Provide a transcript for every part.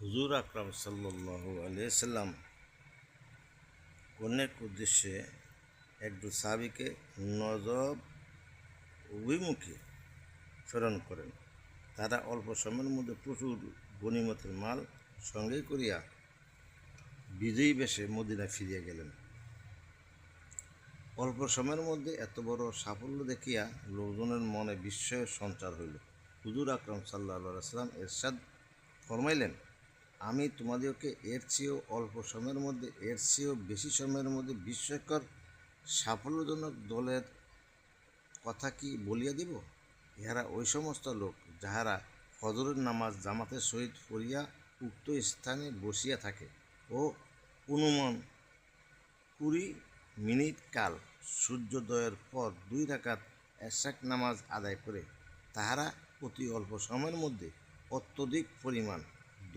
হুজুর আকরাম সাল্লাল্লাহু আলিয়া সাল্লাম অনেক উদ্দেশ্যে একজন সাহাবিকে নজব অভিমুখে প্রেরণ করেন। তারা অল্প সময়ের মধ্যে প্রচুর গণিমতের মাল সঙ্গে করিয়া বিজয়ী বেশে মদিনা ফিরিয়া গেলেন। অল্প সময়ের মধ্যে এত বড় সাফল্য দেখিয়া লোকজনের মনে বিস্ময়ের সঞ্চার হইল। হুজুর আকরম সাল্লাহ সাল্লাম এরশাদ ফরমাইলেন আমি তোমাদেরকে এর চেয়েও অল্প সময়ের মধ্যে, এর চেয়েও বেশি সময়ের মধ্যে বিস্ময়কর সাফল্যজনক দলের কথা কি বলিয়া দিব? ইহারা ওই সমস্ত লোক যাহারা ফজরের নামাজ জামাতের সহিত পড়িয়া উক্ত স্থানে বসিয়া থাকে। ও অনুমান কুড়ি মিনিট কাল সূর্যোদয়ের পর দুই রাকাত এশাক নামাজ আদায় করে, তাহারা অতি অল্প সময়ের মধ্যে অত্যধিক পরিমাণ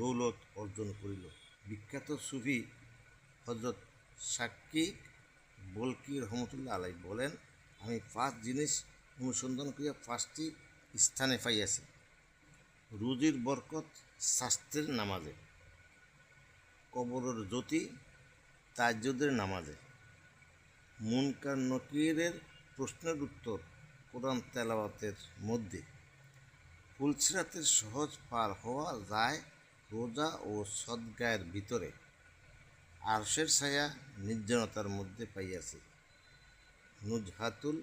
দৌলত অর্জন করিল। বিখ্যাত সুফি হজরত সাক্ষী বলকি রহমতুল্লাহ আলাই বলেন, আমি পাঁচ জিনিস অনুসন্ধান করিয়া পাঁচটি স্থানে পাইয়াছি। রুজির বরকত, শাস্ত্রের নামাজে। কবরের জ্যোতি তাজ্জুদের নামাজে। মুনকার নকিরের প্রশ্নের উত্তর কোরআন তেলাওয়াতের মধ্যে। ফুলছিরাতের সহজ পার হওয়া যায় রোজা ও সদ্গায়ের ভিতরে আরশের ছায়া নির্জনতার মধ্যে পাইয়াছি। নুজহাতুল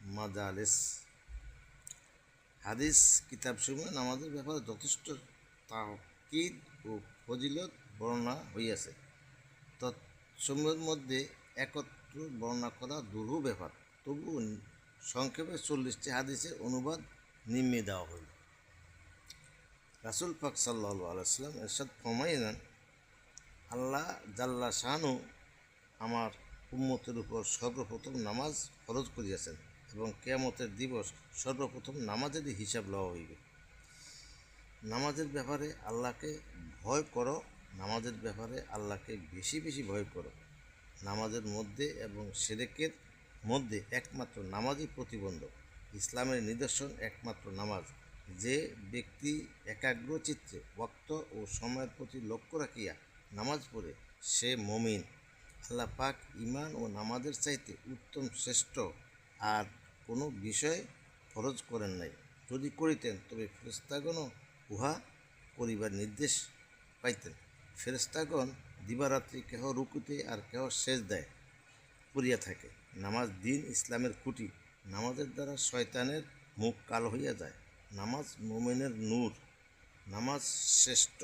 মাজালেস। হাদিস, কিতাবসমূহ নামাজের ব্যাপারে যথেষ্ট তাকিদ ও ফজিলত বর্ণনা হইয়াছে। তৎসমূহের মধ্যে একত্র বর্ণনা করা দুরূহ ব্যাপার। তবুও সংক্ষেপে চল্লিশটি হাদিসের অনুবাদ নিম্নে দেওয়া হইল। রাসুল পাক সাল্লাহ আলাইসাল্লাম এরশাদ ফমাইলেন আল্লাহ জাল্লা শাহানু আমার উম্মতের উপর সর্বপ্রথম নামাজ ফরজ করিয়াছেন এবং কেয়ামতের দিবস সর্বপ্রথম নামাজেরই হিসাব লওয়া হইবে। নামাজের ব্যাপারে আল্লাহকে ভয় করো, নামাজের ব্যাপারে আল্লাহকে বেশি বেশি ভয় করো। নামাজের মধ্যে এবং সেরেকের মধ্যে একমাত্র নামাজই প্রতিবন্ধক। ইসলামের নিদর্শন একমাত্র নামাজ। যে ব্যক্তি একাগ্র চিত্রে ওক্ত ও সময়ের প্রতি লক্ষ্য রাখিয়া নামাজ পড়ে, সে মমিন। আল্লাহ পাক ইমান ও নামাজের চাইতে উত্তম শ্রেষ্ঠ। আর কোনো বিষয় ফরজ করেন নাই। যদি করিতেন, তবে ফেরেস্তাগণও উহা করিবার নির্দেশ পাইতেন। ফেরেস্তাগণ দিবারাত্রি কেহ রুকুতে আর কেহ শেষ দেয় করিয়া থাকে। নামাজ দিন ইসলামের খুঁটি। নামাজের দ্বারা শয়তানের মুখ কালো হইয়া যায়। নামাজ মোমেনের নূর নামাজ শ্রেষ্ঠ